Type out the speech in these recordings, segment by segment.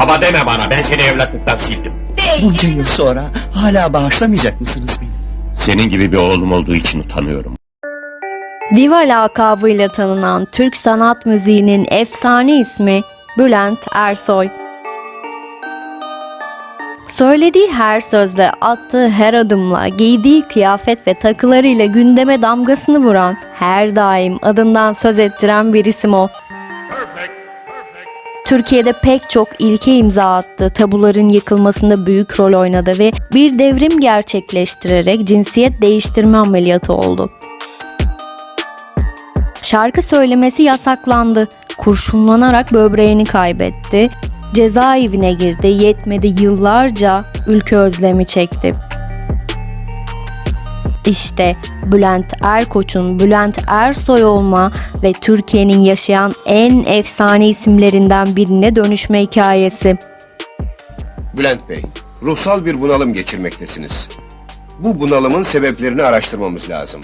Baba deme bana ben seni evlatlıktan sildim. Bunca yıl sonra hala bağışlamayacak mısınız beni? Senin gibi bir oğlum olduğu için utanıyorum. Diva lakabıyla tanınan Türk sanat müziğinin efsane ismi Bülent Ersoy. Söylediği her sözle, attığı her adımla, giydiği kıyafet ve takılarıyla gündeme damgasını vuran, her daim adından söz ettiren bir isim o. Türkiye'de pek çok ilke imza attı, tabuların yıkılmasında büyük rol oynadı ve bir devrim gerçekleştirerek cinsiyet değiştirme ameliyatı oldu. Şarkı söylemesi yasaklandı. Kurşunlanarak böbreğini kaybetti. Cezaevine girdi. Yetmedi yıllarca ülke özlemi çekti. İşte Bülent Erkoç'un Bülent Ersoy olma ve Türkiye'nin yaşayan en efsane isimlerinden birine dönüşme hikayesi. Bülent Bey, ruhsal bir bunalım geçirmektesiniz. Bu bunalımın sebeplerini araştırmamız lazım.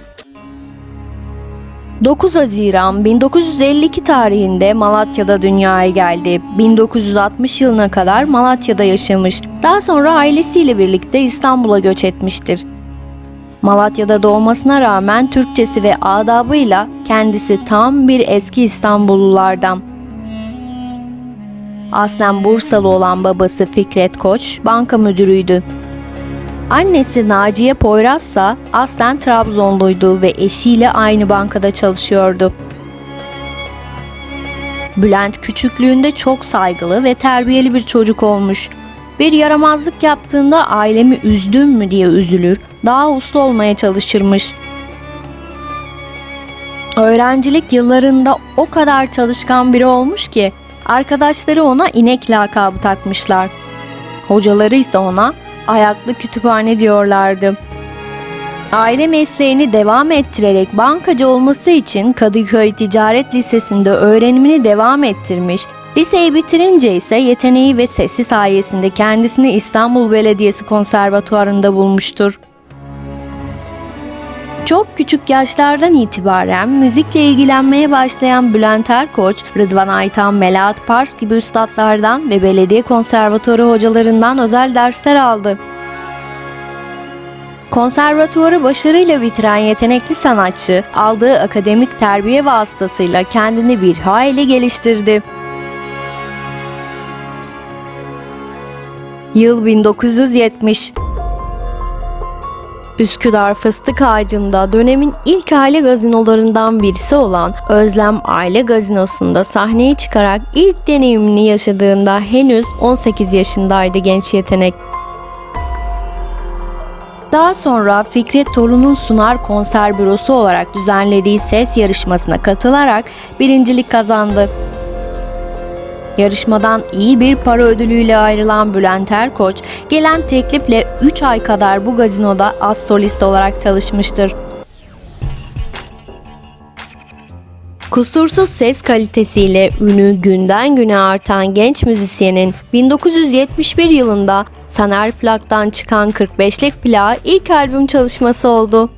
9 Haziran 1952 tarihinde Malatya'da dünyaya geldi. 1960 yılına kadar Malatya'da yaşamış. Daha sonra ailesiyle birlikte İstanbul'a göç etmiştir. Malatya'da doğmasına rağmen Türkçesi ve adabıyla kendisi tam bir eski İstanbullulardan. Aslen Bursalı olan babası Fikret Koç banka müdürüydü. Annesi Naciye Poyraz ise aslen Trabzonluydu ve eşiyle aynı bankada çalışıyordu. Bülent küçüklüğünde çok saygılı ve terbiyeli bir çocuk olmuş. Bir yaramazlık yaptığında ailemi üzdüm mü diye üzülür, daha uslu olmaya çalışırmış. Öğrencilik yıllarında o kadar çalışkan biri olmuş ki arkadaşları ona inek lakabı takmışlar. Hocaları ise ona ayaklı kütüphane diyorlardı. Aile mesleğini devam ettirerek bankacı olması için Kadıköy Ticaret Lisesi'nde öğrenimini devam ettirmiş, liseyi bitirince ise yeteneği ve sesi sayesinde kendisini İstanbul Belediyesi Konservatuvarı'nda bulmuştur. Çok küçük yaşlardan itibaren müzikle ilgilenmeye başlayan Bülent Erkoç, Rıdvan Aytan, Melahat Pars gibi üstadlardan ve belediye konservatuarı hocalarından özel dersler aldı. Konservatuvarı başarıyla bitiren yetenekli sanatçı, aldığı akademik terbiye vasıtasıyla kendini bir hayli geliştirdi. Yıl 1970 Üsküdar Fıstık Ağacı'nda dönemin ilk aile gazinolarından birisi olan Özlem Aile Gazinosu'nda sahneye çıkarak ilk deneyimini yaşadığında henüz 18 yaşındaydı genç yetenek. Daha sonra Fikret Torun'un Sunar Konser Bürosu olarak düzenlediği ses yarışmasına katılarak birincilik kazandı. Yarışmadan iyi bir para ödülüyle ayrılan Bülent Erkoç, gelen teklifle 3 ay kadar bu gazinoda az solist olarak çalışmıştır. Kusursuz ses kalitesiyle ünü günden güne artan genç müzisyenin 1971 yılında Saner Plak'tan çıkan 45'lik plağı ilk albüm çalışması oldu.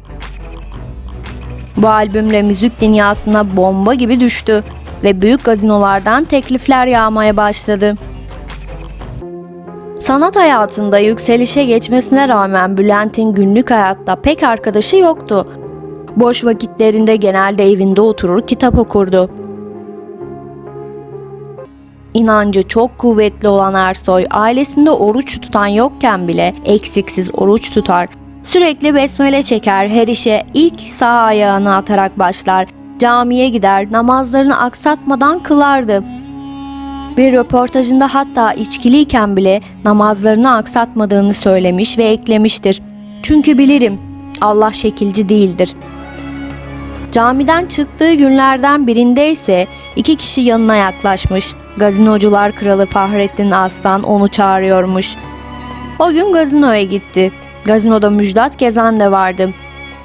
Bu albümle müzik dünyasına bomba gibi düştü ve büyük gazinolardan teklifler yağmaya başladı. Sanat hayatında yükselişe geçmesine rağmen Bülent'in günlük hayatta pek arkadaşı yoktu. Boş vakitlerinde genelde evinde oturur kitap okurdu. İnancı çok kuvvetli olan Ersoy ailesinde oruç tutan yokken bile eksiksiz oruç tutar. Sürekli besmele çeker, her işe ilk sağ ayağını atarak başlar. Camiye gider, namazlarını aksatmadan kılardı. Bir röportajında hatta içkiliyken bile namazlarını aksatmadığını söylemiş ve eklemiştir. Çünkü bilirim Allah şekilci değildir. Camiden çıktığı günlerden birinde ise iki kişi yanına yaklaşmış. Gazinocular kralı Fahrettin Aslan onu çağırıyormuş. O gün gazinoya gitti. Gazinoda Müjdat Gezen de vardı.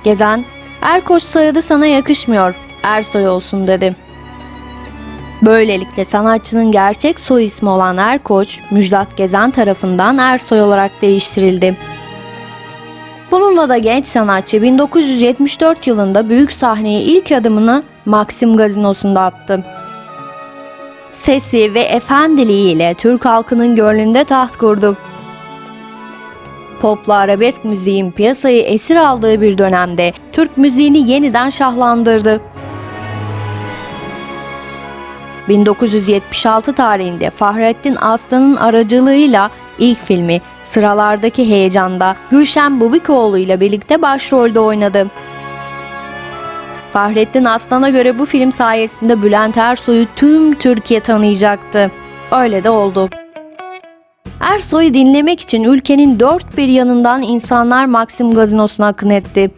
Gezen, Erkoç soyadı sana yakışmıyor, Ersoy olsun dedi. Böylelikle sanatçının gerçek soy ismi olan Erkoç, Müjdat Gezen tarafından Ersoy olarak değiştirildi. Bununla da genç sanatçı 1974 yılında büyük sahneye ilk adımını Maxim Gazinosu'nda attı. Sesi ve efendiliğiyle Türk halkının gönlünde taht kurdu. Popla arabesk müziğin piyasayı esir aldığı bir dönemde Türk müziğini yeniden şahlandırdı. 1976 tarihinde Fahrettin Aslan'ın aracılığıyla ilk filmi Sıralardaki Heyecanda Gülşen Bubikoğlu ile birlikte başrolde oynadı. Fahrettin Aslan'a göre bu film sayesinde Bülent Ersoy'u tüm Türkiye tanıyacaktı. Öyle de oldu. Ersoy'u dinlemek için ülkenin dört bir yanından insanlar Maxim Gazinosu'na akın etti.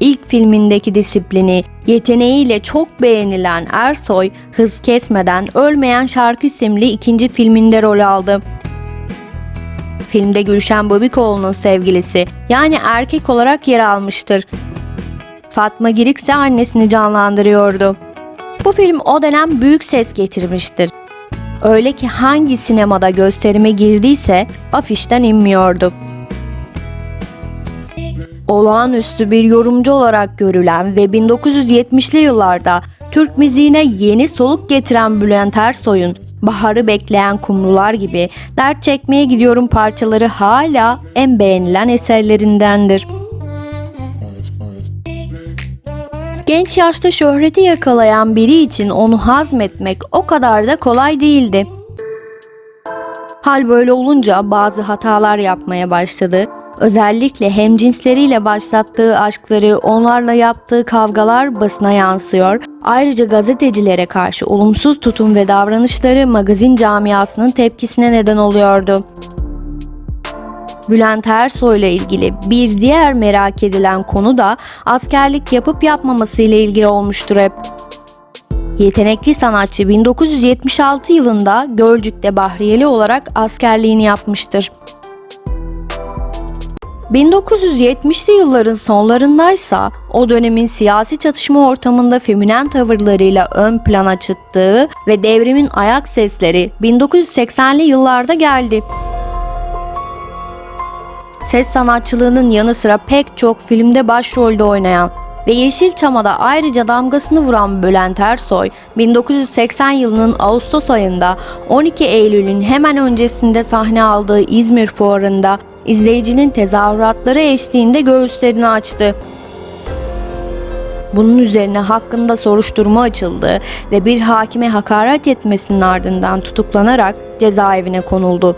İlk filmindeki disiplini, yeteneğiyle çok beğenilen Ersoy, hız kesmeden Ölmeyen Şarkı isimli ikinci filminde rol aldı. Filmde Gülşen Bobikoğlu'nun sevgilisi yani erkek olarak yer almıştır. Fatma Girik ise annesini canlandırıyordu. Bu film o dönem büyük ses getirmiştir. Öyle ki hangi sinemada gösterime girdiyse afişten inmiyordu. Olağanüstü bir yorumcu olarak görülen ve 1970'li yıllarda Türk müziğine yeni soluk getiren Bülent Ersoy'un Baharı bekleyen kumrular gibi dert çekmeye gidiyorum parçaları hala en beğenilen eserlerindendir. Genç yaşta şöhreti yakalayan biri için onu hazmetmek o kadar da kolay değildi. Hal böyle olunca bazı hatalar yapmaya başladı. Özellikle hemcinsleriyle başlattığı aşkları, onlarla yaptığı kavgalar basına yansıyor. Ayrıca gazetecilere karşı olumsuz tutum ve davranışları magazin camiasının tepkisine neden oluyordu. Bülent Ersoy ile ilgili bir diğer merak edilen konu da askerlik yapıp yapmaması ile ilgili olmuştur hep. Yetenekli sanatçı 1976 yılında Gölcük'te Bahriyeli olarak askerliğini yapmıştır. 1970'li yılların sonlarındaysa o dönemin siyasi çatışma ortamında feminen tavırlarıyla ön plana çıktığı ve devrimin ayak sesleri 1980'li yıllarda geldi. Ses sanatçılığının yanı sıra pek çok filmde başrolde oynayan ve Yeşilçam'a da ayrıca damgasını vuran Bülent Ersoy, 1980 yılının Ağustos ayında 12 Eylül'ün hemen öncesinde sahne aldığı İzmir Fuarı'nda izleyicinin tezahüratları eşliğinde göğüslerini açtı. Bunun üzerine hakkında soruşturma açıldı ve bir hakime hakaret etmesinin ardından tutuklanarak cezaevine konuldu.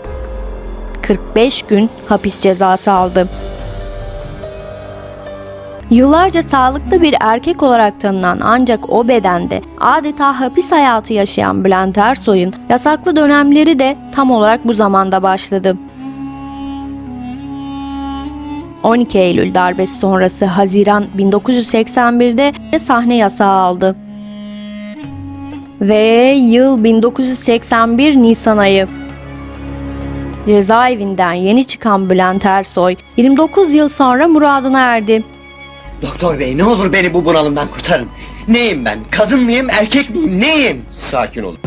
45 gün hapis cezası aldı. Yıllarca sağlıklı bir erkek olarak tanınan ancak o bedende adeta hapis hayatı yaşayan Bülent Ersoy'un yasaklı dönemleri de tam olarak bu zamanda başladı. 12 Eylül darbesi sonrası Haziran 1981'de sahne yasağı aldı. Ve yıl 1981 Nisan ayı. Cezaevinden yeni çıkan Bülent Ersoy 29 yıl sonra muradına erdi. Doktor bey ne olur beni bu bunalımdan kurtarın. Neyim ben? Kadın mıyım, erkek miyim, neyim? Sakin olun.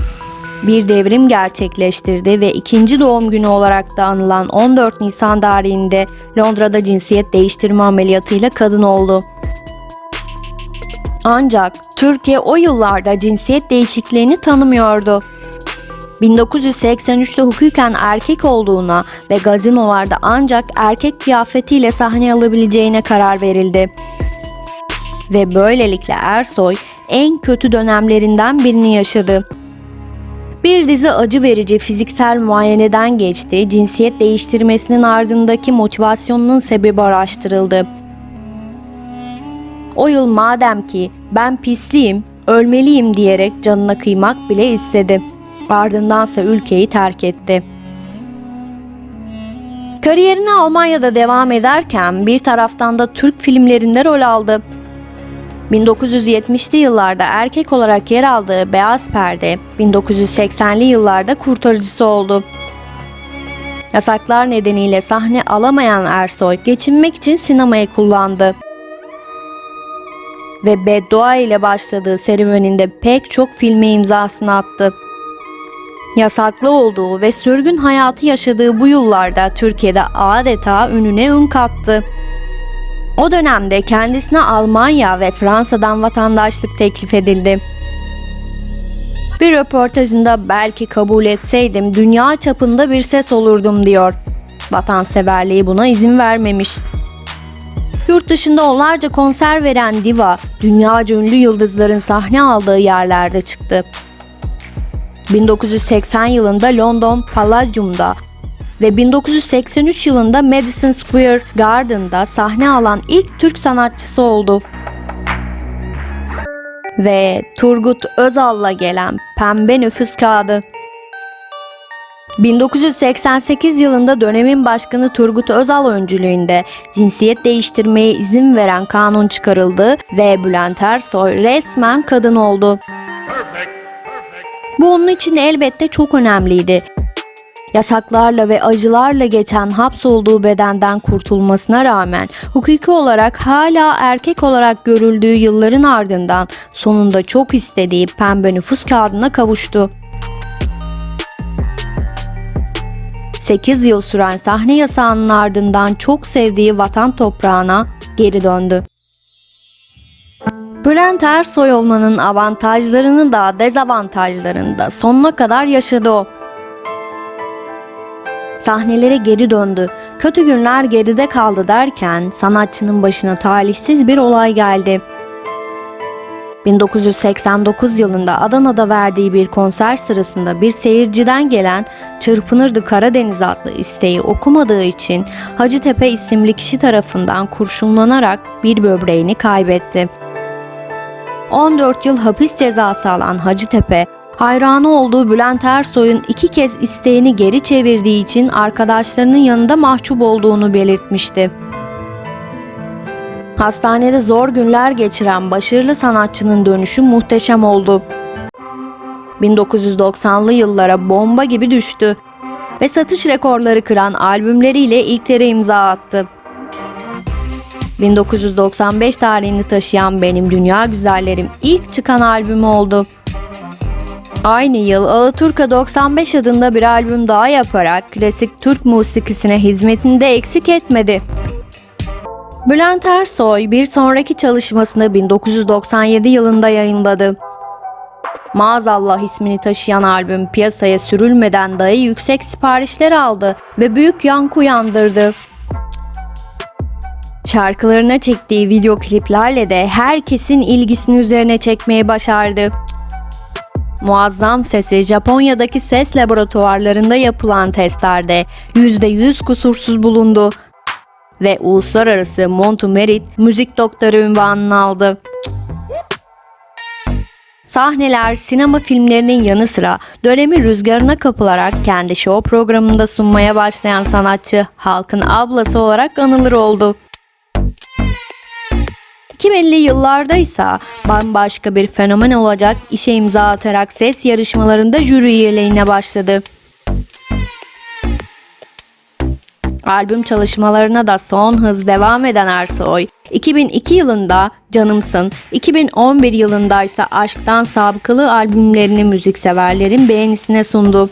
Bir devrim gerçekleştirdi ve ikinci doğum günü olarak da anılan 14 Nisan tarihinde Londra'da cinsiyet değiştirme ameliyatıyla kadın oldu. Ancak Türkiye o yıllarda cinsiyet değişikliğini tanımıyordu. 1983'te hukuken erkek olduğuna ve gazinolarda ancak erkek kıyafetiyle sahne alabileceğine karar verildi. Ve böylelikle Ersoy en kötü dönemlerinden birini yaşadı. Bir dizi acı verici fiziksel muayeneden geçti, cinsiyet değiştirmesinin ardındaki motivasyonunun sebebi araştırıldı. O yıl madem ki ben pisliyim, ölmeliyim diyerek canına kıymak bile istedi. Ardındansa ülkeyi terk etti. Kariyerine Almanya'da devam ederken bir taraftan da Türk filmlerinde rol aldı. 1970'li yıllarda erkek olarak yer aldığı Beyaz Perde, 1980'li yıllarda kurtarıcısı oldu. Yasaklar nedeniyle sahne alamayan Ersoy, geçinmek için sinemayı kullandı. Ve beddua ile başladığı serüveninde pek çok filme imzasını attı. Yasaklı olduğu ve sürgün hayatı yaşadığı bu yıllarda Türkiye'de adeta ününe ün kattı. O dönemde kendisine Almanya ve Fransa'dan vatandaşlık teklif edildi. Bir röportajında belki kabul etseydim dünya çapında bir ses olurdum diyor. Vatanseverliği buna izin vermemiş. Yurt dışında onlarca konser veren diva, dünyaca ünlü yıldızların sahne aldığı yerlerde çıktı. 1980 yılında London Palladium'da ve 1983 yılında Madison Square Garden'da sahne alan ilk Türk sanatçısı oldu. Ve Turgut Özal'la gelen Pembe Nüfus Kağıdı. 1988 yılında dönemin başkanı Turgut Özal öncülüğünde cinsiyet değiştirmeye izin veren kanun çıkarıldı ve Bülent Ersoy resmen kadın oldu. Bu onun için elbette çok önemliydi. Yasaklarla ve acılarla geçen hapsolduğu bedenden kurtulmasına rağmen hukuki olarak hala erkek olarak görüldüğü yılların ardından sonunda çok istediği pembe nüfus kağıdına kavuştu. 8 yıl süren sahne yasağının ardından çok sevdiği vatan toprağına geri döndü. Bülent Ersoy olmanın avantajlarını da dezavantajlarını da sonuna kadar yaşadı o. Sahnelere geri döndü. Kötü günler geride kaldı derken sanatçının başına talihsiz bir olay geldi. 1989 yılında Adana'da verdiği bir konser sırasında bir seyirciden gelen Çırpınırdı Karadeniz adlı isteği okumadığı için Hacıtepe isimli kişi tarafından kurşunlanarak bir böbreğini kaybetti. 14 yıl hapis cezası alan Hacıtepe, hayranı olduğu Bülent Ersoy'un iki kez isteğini geri çevirdiği için arkadaşlarının yanında mahcup olduğunu belirtmişti. Hastanede zor günler geçiren başarılı sanatçının dönüşü muhteşem oldu. 1990'lı yıllara bomba gibi düştü ve satış rekorları kıran albümleriyle ilklere imza attı. 1995 tarihini taşıyan Benim Dünya Güzellerim ilk çıkan albümü oldu. Aynı yıl Alaturka 95 adında bir albüm daha yaparak klasik Türk musikisine hizmetini de eksik etmedi. Bülent Ersoy bir sonraki çalışmasını 1997 yılında yayınladı. Maazallah ismini taşıyan albüm piyasaya sürülmeden dahi yüksek siparişler aldı ve büyük yankı uyandırdı. Şarkılarına çektiği video kliplerle de herkesin ilgisini üzerine çekmeyi başardı. Muazzam sesi Japonya'daki ses laboratuvarlarında yapılan testlerde %100 kusursuz bulundu ve uluslararası Montumerit müzik doktoru ünvanını aldı. Sahneler, sinema filmlerinin yanı sıra dönemi rüzgarına kapılarak kendi show programında sunmaya başlayan sanatçı halkın ablası olarak anılır oldu. 2050'li yıllarda ise bambaşka bir fenomen olacak işe imza atarak ses yarışmalarında jüri üyeliğine başladı. Albüm çalışmalarına da son hız devam eden Ersoy, 2002 yılında Canımsın, 2011 yılında ise Aşktan Sabıkalı albümlerini müzikseverlerin beğenisine sundu.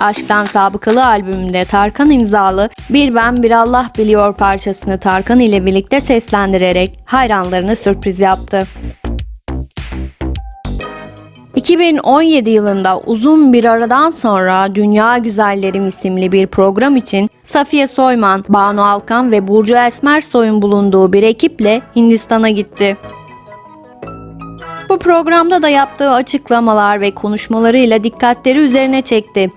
Aşktan Sabıkalı albümünde Tarkan imzalı Bir Ben Bir Allah Biliyor parçasını Tarkan ile birlikte seslendirerek hayranlarını sürpriz yaptı. 2017 yılında uzun bir aradan sonra Dünya Güzellerim isimli bir program için Safiye Soyman, Banu Alkan ve Burcu Esmersoy'un bulunduğu bir ekiple Hindistan'a gitti. Bu programda da yaptığı açıklamalar ve konuşmalarıyla dikkatleri üzerine çekti.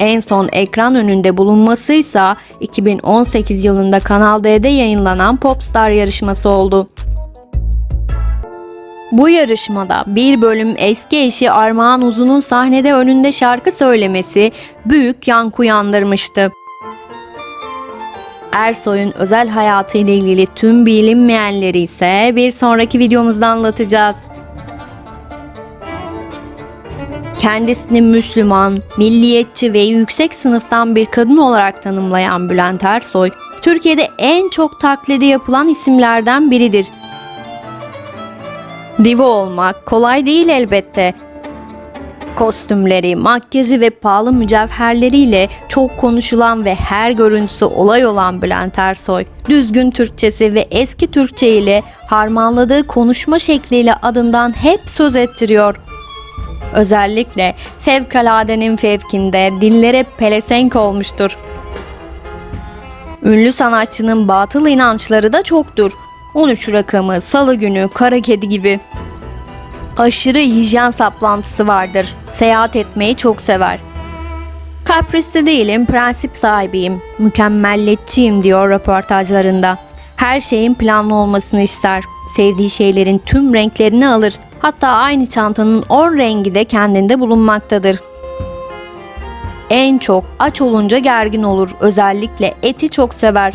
En son ekran önünde bulunması ise 2018 yılında Kanal D'de yayınlanan Popstar yarışması oldu. Bu yarışmada bir bölüm eski eşi Armağan Uzun'un sahnede önünde şarkı söylemesi büyük yankı uyandırmıştı. Ersoy'un özel hayatı ile ilgili tüm bilinmeyenleri ise bir sonraki videomuzda anlatacağız. Kendisini Müslüman, milliyetçi ve yüksek sınıftan bir kadın olarak tanımlayan Bülent Ersoy, Türkiye'de en çok taklidi yapılan isimlerden biridir. Diva olmak kolay değil elbette. Kostümleri, makyajı ve pahalı mücevherleriyle çok konuşulan ve her görüntüsü olay olan Bülent Ersoy, düzgün Türkçesi ve eski Türkçe ile harmanladığı konuşma şekliyle adından hep söz ettiriyor. Özellikle fevkaladenin fevkinde dillere pelesenk olmuştur. Ünlü sanatçının batıl inançları da çoktur. 13 rakamı, salı günü, kara kedi gibi. Aşırı hijyen saplantısı vardır. Seyahat etmeyi çok sever. Kaprisli değilim, prensip sahibiyim. Mükemmeliyetçiyim diyor röportajlarında. Her şeyin planlı olmasını ister. Sevdiği şeylerin tüm renklerini alır. Hatta aynı çantanın 10 rengi de kendinde bulunmaktadır. En çok aç olunca gergin olur. Özellikle eti çok sever.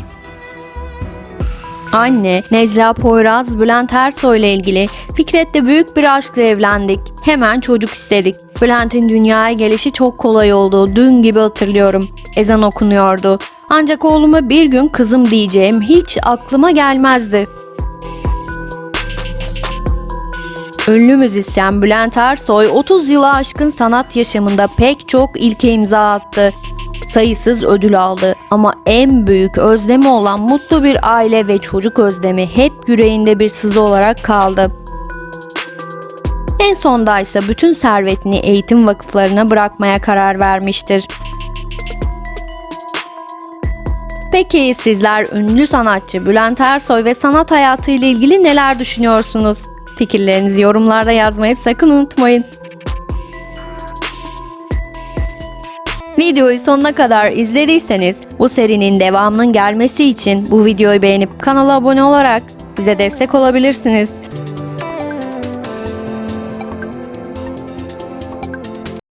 Anne, Necla Poyraz, Bülent Ersoy ile ilgili Fikret'le büyük bir aşkla evlendik. Hemen çocuk istedik. Bülent'in dünyaya gelişi çok kolay oldu. Dün gibi hatırlıyorum. Ezan okunuyordu. Ancak oğluma bir gün kızım diyeceğim hiç aklıma gelmezdi. Ünlü müzisyen Bülent Ersoy 30 yılı aşkın sanat yaşamında pek çok ilke imza attı. Sayısız ödül aldı ama en büyük özlemi olan mutlu bir aile ve çocuk özlemi hep yüreğinde bir sızı olarak kaldı. En sonda ise bütün servetini eğitim vakıflarına bırakmaya karar vermiştir. Peki sizler ünlü sanatçı Bülent Ersoy ve sanat hayatı ile ilgili neler düşünüyorsunuz? Fikirlerinizi yorumlarda yazmayı sakın unutmayın. Videoyu sonuna kadar izlediyseniz bu serinin devamının gelmesi için bu videoyu beğenip kanala abone olarak bize destek olabilirsiniz.